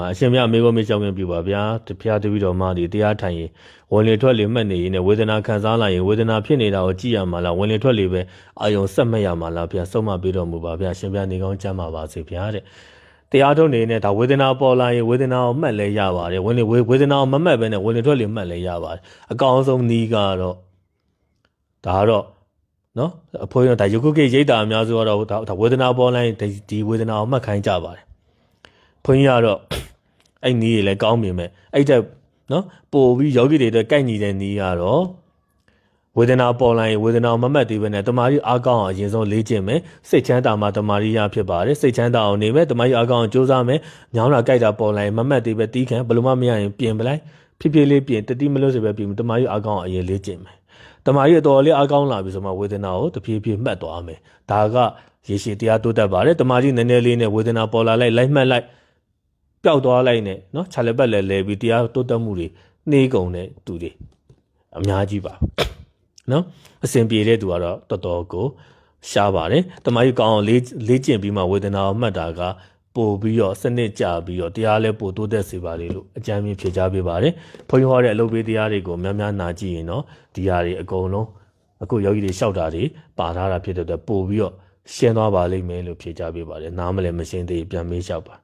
ကအရှင်မြတ်မေကောမေရှောင်းခင်ပြပါဗျာတဖျားတပည့်တော်မဒီတရားထိုင်ရင်ဝင်လေထွက်လေမှတ်နေရင်နဲ့ဝေဒနာခံစားလာရင်ဝေဒနာဖြစ်နေတာကိုကြည့်ရမှာလားဝင်လေထွက်လေပဲအာယုံဆက်မှတ်ရမှာလားဗျာဆုံးမပေးတော်မူပါဗျာရှင်ဗျာနေကောင်းကြမ်းပါပါစေဗျာတဲ့တရားထုတ်နေနဲ့ဒါဝေဒနာပေါ်လာရင်ဝေဒနာကိုမှတ်လဲရပါတယ်ဝင်လေဝေဒနာကိုမမှတ်ဘဲနဲ့ဝင်လေထွက်လေမှတ်လဲရပါတယ်အကောင်းဆုံးနီးကတော့ဒါကတော့နော်အဖိုးရဒါယုကုကိရိတ်တာအများစုကတော့ဒါဒါဝေဒနာပေါ်လာရင်ဒီဒီဝေဒနာကိုမှတ်ခိုင်းကြပါတယ်ဘုန်းကြီးကတော့ အဲ့နီးတွေလည်းကောင်းမြင်မဲ့အဲ့တက်နော်ပို့ပြီးယောဂီတွေအတွက်ကိုက်ညီတဲ့နီးကတော့ဝေဒနာပေါ်လာရင်ဝေဒနာကိုမမှတ်သေးဘဲနဲ့တမာရီအားကောင်းအောင်အရင်ဆုံးလေ့ကျင့်မယ်စိတ်ချမ်းသာမှတမာရီရဖြစ်ပါတယ်စိတ်ချမ်းသာအောင်နေမယ်တမာရီအားကောင်းအောင်ကြိုးစားမယ်ညောင်းတာကြိုက်တာပေါ်လာရင်မမှတ်သေးပဲတီးခံဘယ်လိုမှမရရင်ပြင်ပလိုက်ဖြည်းဖြည်းလေးပြင်တတိမလို့ဆိုပဲပြင်တမာရီအားကောင်းအောင်အရင်လေ့ကျင့်မယ်တမာကြီးအတော်လေးအားကောင်းလာပြီဆိုမှဝေဒနာကိုတဖြည်းဖြည်းမှတ်သွားမယ်ဒါကရေရှည်တရားတိုးတက်ပါတယ်တမာကြီးနည်းနည်းလေးနဲ့ဝေဒနာပေါ်လာလိုက်လိုက်မှတ်လိုက် ပျောက်သွားလိုက်နဲ့နော်ခြာလက်ပတ်လဲလဲပြီးတရားတိုးတက်မှုတွေနှေးကုန်တဲ့သူတွေအများကြီးပါနော်အစဉ်ပြေတဲ့သူကတော့တော်တော်ကိုရှားပါတယ်တမာကြီးကောင်းအောင်လေးလေးကျင့်ပြီးမှဝေဒနာကိုမှတ်တာကပို့ပြီးတော့စနစ်ကြပြီးတော့တရားလဲပို့တိုးတက်စေပါလေလို့အကြံဉာဏ်ဖြေကြားပေးပါတယ်ဘုန်းကြီးဟောတဲ့အလုပ်ပေးတရားတွေကိုများများနာကြည့်ရင်တော့ဒီဟာတွေအကုန်လုံးအခုယောဂီတွေလျှောက်တာတွေပါထားတာဖြစ်တဲ့အတွက်ပို့ပြီးတော့ရှင်းသွားပါလိမ့်မယ်လို့ဖြေကြားပေးပါတယ်နားမလဲမရှင်းသေးရင်ပြန်မေးလျှောက်ပါ